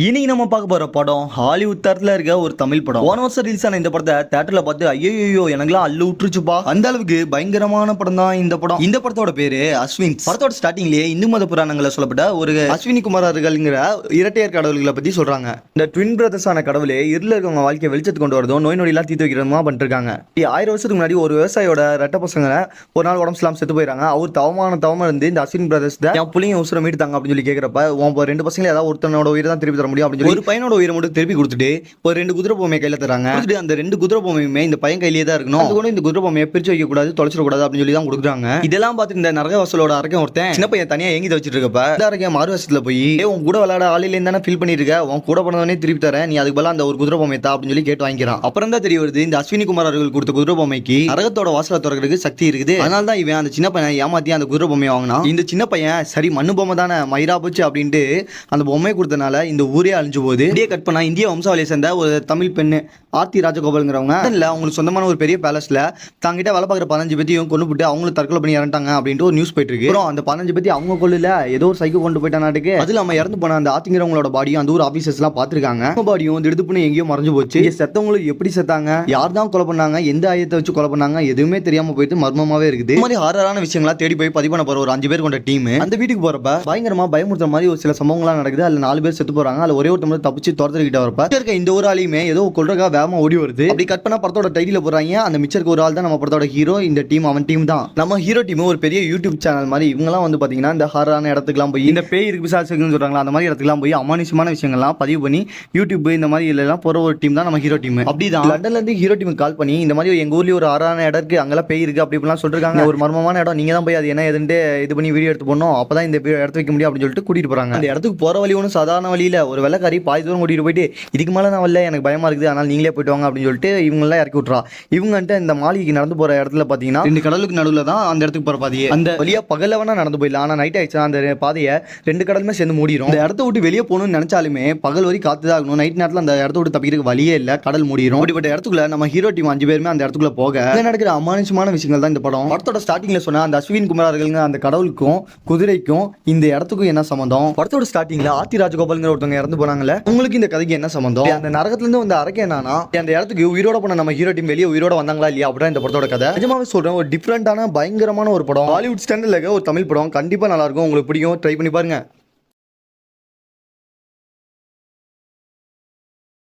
இன்னைக்கு நம்ம பார்க்க போற படம் ஹாலிவுட் தரத்துல இருக்க ஒரு தமிழ் படம். போன வருஷம் ரிலீஸ் ஆன இந்த படத்தை தேட்டர்ல பார்த்து ஐயோ எனக்குலாம் அள்ளு விட்டுருச்சுப்பா. அந்த அளவுக்கு பயங்கரமான படம் தான் இந்த படம். இந்த படத்தோட பேரு அஸ்வின். படத்தோட ஸ்டார்டிங்லயே இந்து மத புராணங்களை சொல்லப்பட்ட ஒரு அஸ்வினி குமாரர்கள்ங்கிற இரட்டையர் கடவுள்களை பத்தி சொல்றாங்க. இந்த ட்வின் பிரதர்ஸ் ஆன கடவுளே இருள இருக்கவங்க வாழ்க்கையை வெளிச்சத்துக்கு கொண்டு வரதும் நோய் நொடியெல்லாம் தீர்த்து வைக்கிறதுமா பண்ணிருக்காங்க. ஆயிரம் வருஷத்துக்கு முன்னாடி ஒரு விவசாயியோட ரெட்ட பசங்க ஒரு நாள் உடம்பு இல்லாம செத்து போயிறாங்க அவர் தவமான தவமா இருந்து இந்த அஸ்வின் பிரதர்ஸ் என் பிள்ளைங்க உசுரம் மீட்டாங்க அப்படின்னு சொல்லி கேட்கறப்ப உன் ரெண்டு பசங்களை ஏதாவது ஒருத்தனோட உயிர் தான் திருப்பி தர முடியும் அப்படின்னு சொல்லி ஒரு பையனோட உயிரை மட்டும் திருப்பி கொடுத்துட்டு ஒரு ரெண்டு குதிரை பொம்மையை கையில தராங்க கொடுத்துட்டு அந்த ரெண்டு குதிரை பொம்மையுமே இந்த பையன் கையிலேயே தான் இருக்கணும். அது கூட இந்த குதிரை பொம்மையை பிரிச்சு வைக்க கூடாது தொலைச்சிடக்கூடாது அப்படின்னு சொல்லி தான் கொடுக்குறாங்க. இதெல்லாம் பார்த்து இந்த நரகவாசலோட அரக்கன் ஒருத்தன் சின்ன பையன் தனியா ஏங்கி வச்சிட்டு இருக்கப்ப இந்த அரக்கன் மாறு வருஷத்துல போய் "ஏய், உன் கூட விளையாட ஆளில தானே ஃபீல் பண்ணிட்டு இருக்க? உன் கூட பிறந்தவனே திருப்பி தரேன். நீ அதுக்கு பதிலா அந்த ஒரு குதிரை பொம்மையை தா அப்படின்னு சொல்லி கேட்டு வாங்கிக்கிறான். அப்புறம் தான் தெரிய வருது இந்த அஸ்வினி குமார் அவர்கள் கொடுத்த குதிரை பொம்மைக்கு நரகத்தோட வாசலை திறக்கிறதுக்கு சக்தி இருக்குது. அதனால தான் இவன் அந்த சின்ன பையன் ஏமாத்தி அந்த குதிரை பொம்மையை வாங்கினான். இந்த சின்ன பையன் சரி மண்ணு பொம்மை தானே மயிரா போச்சு அப்படின்ட்டு அந்த பொம்மையை கொடுத்தனால இந்த ஊரே அழிஞ்சு போகுது இந்திய கட் பண்ணா இந்திய வம்சாவளியை சேர்ந்த ஒரு தமிழ் பெண்ணு ஆர்த்தி ராஜகோபாலுங்கிறவங்க இல்ல அவங்களுக்கு சொந்தமான ஒரு பெரிய பேலஸ்ல தாங்கிட்ட வேலை பார்க்குற பதினஞ்சு பேத்தையும் கொண்டு போட்டு அவங்களும் தற்கொலை பண்ணி இறந்துட்டாங்க அப்படின்ட்டு ஒரு நியூஸ் போயிட்டு இருக்கு. அப்புறம் அந்த பதினஞ்சு பேத்தி அவங்க கொள்ளல ஏதோ ஒரு சைக்கிள் கொண்டு போயிட்டா நாட்டுக்கு. அது நம்ம இறந்து போன அந்த ஆத்திங்கிறவங்களோட பாடியும் அந்த ஊர் ஆபீசர்ஸ் எல்லாம் பாத்துருக்காங்க அவங்க பாடியும் திடுப்புன்னு எங்கேயோ மறைஞ்சு போச்சு. செத்தவங்களும் செத்தவங்களுக்கு எப்படி செத்தாங்க? யார் தான் கொலை பண்ணாங்க? எந்த ஆயத்தை வச்சு கொலை பண்ணாங்க? எதுவுமே தெரியாம போயிட்டு மர்மமாவே இருக்குது. இந்த மாதிரி ஹாரரான விஷயங்களா தேடி போய் பதிவு பண்ண போற ஒரு அஞ்சு பேர் கொண்ட டீம் அந்த வீட்டுக்கு போறப்ப பயங்கரமா பயமுறுத்துற மாதிரி ஒரு சில சம்பவங்கள்லாம் நடக்குது. அதுல நாலு பேர் செத்து இருப்பாங்க அதுல ஒரே ஒருத்தர் மட்டும் தப்பிச்சு துரத்துக்கிட்ட வரப்ப இருக்க இந்த ஒரு ஆளையுமே ஏதோ கொள்றக்கா வேகமா ஓடி வருது. அப்படி கட் பண்ணா படத்தோட டைட்டில போறாங்க அந்த மிச்சருக்கு ஒரு ஆள் தான் நம்ம படத்தோட ஹீரோ இந்த டீம் அவன் டீம் தான். நம்ம ஹீரோ டீம் ஒரு பெரிய யூடியூப் சேனல் மாதிரி இவங்கலாம் வந்து பாத்தீங்கன்னா இந்த ஹாரான இடத்துக்குலாம் போய் இந்த பேய் இருக்கு பிசாசுக்குன்னு சொல்றாங்களா அந்த மாதிரி இடத்துக்குலாம் போய் அமானுஷமான விஷயங்கள்லாம் பதிவு பண்ணி யூடியூப் இந்த மாதிரி எல்லாம் போற ஒரு டீம் தான் நம்ம ஹீரோ டீம் அப்படிதான். லண்டன்ல இருந்து ஹீரோ டீம் கால் பண்ணி இந்த மாதிரி எங்க ஊர்லயே ஒரு ஆறான இடம் இருக்கு அங்கெல்லாம் பேய் இருக்கு அப்படி இப்படிலாம் சொல்றாங்க ஒரு மர்மமான இடம். நீங்க தான் போய் அது என்ன எதுன்னு இது பண்ணி வீடியோ எடுத்து போனோம் அப்பதான் இந்த இடத்து வைக்க முடியும் அப்படின்னு சொல்லிட்டு கூட்டிட்டு போறாங்க. அந்த இடத்துக்கு போற வழி ஒன்றும் சாதாரண வழியில ஒரு வெள்ளக்காரி பாதி தூரம் கூட்டிட்டு போயிட்டு இதுக்கு மேல நான் வரல எனக்கு பயமா இருக்குது அதனால நீங்களே போயிட்டு வாங்க அப்படின்னு சொல்லிட்டு இவங்க எல்லாம் இறக்கி விட்டுறா. இவங்கன்ட்டு இந்த மாளிகைக்கு நடந்து போற இடத்துல பாத்தீங்கன்னா ரெண்டு கடலுக்கு நடுவுல தான் அந்த இடத்துக்கு போற பாதையே. அந்த வழியா பகல்ல வேணா நடந்து போயிடலாம். ஆனா நைட் ஆயிடுச்சா அந்த பாதையை ரெண்டு கடலுமே சேர்ந்து மூடிடும் இந்த இடத்த விட்டு வெளியே போகணும்னு நினைச்சாலுமே பகல் வரை காத்து தான் ஆகணும். நைட் நேரத்துல அந்த இடத்த விட்டு தப்பிக்கிறதுக்கு வழியே இல்ல கடல் மூடிடும் அப்படிப்பட்ட இடத்துக்குள்ள நம்ம ஹீரோ டீம் அஞ்சு பேருமே அந்த இடத்துக்குள்ள போக நடக்கிற அமானுஷமான விஷயங்கள் தான் இந்த படம். படத்தோட ஸ்டார்டிங்ல சொன்ன அந்த அஸ்வின் குமாரர்கள்ங்க அந்த கடவுளுக்கும் குதிரைக்கும் இந்த இடத்துக்கும் என்ன சம்பந்தம்? படத்தோட ஸ்டார்டிங்ல ஆர்த்தி ராஜகோபால்ங்கிற ஒருத்தவங்க இறந்து போனாங்கல்ல? உங்களுக்கு இந்த கதைக்கு என்ன சம்பந்தம்? அந்த நரகத்துல இருந்து வந்த அரக்கை என்னன்னா அந்த இடத்துக்கு உயிரோட போன நம்ம ஹீரோ டீம் வெளியே உயிரோட வந்தாங்களா இல்லையா? அப்படிதான் இந்த படத்தோட கதை. நிஜமாவே சொல்றேன் ஒரு டிஃப்ரெண்டான பயங்கரமான ஒரு படம். ஹாலிவுட் ஸ்டாண்டர்ட்ல ஒரு தமிழ் படம். கண்டிப்பா நல்லா இருக்கும். உங்களுக்கு பிடிக்கும். ட்ரை பண்ணி பாருங்க.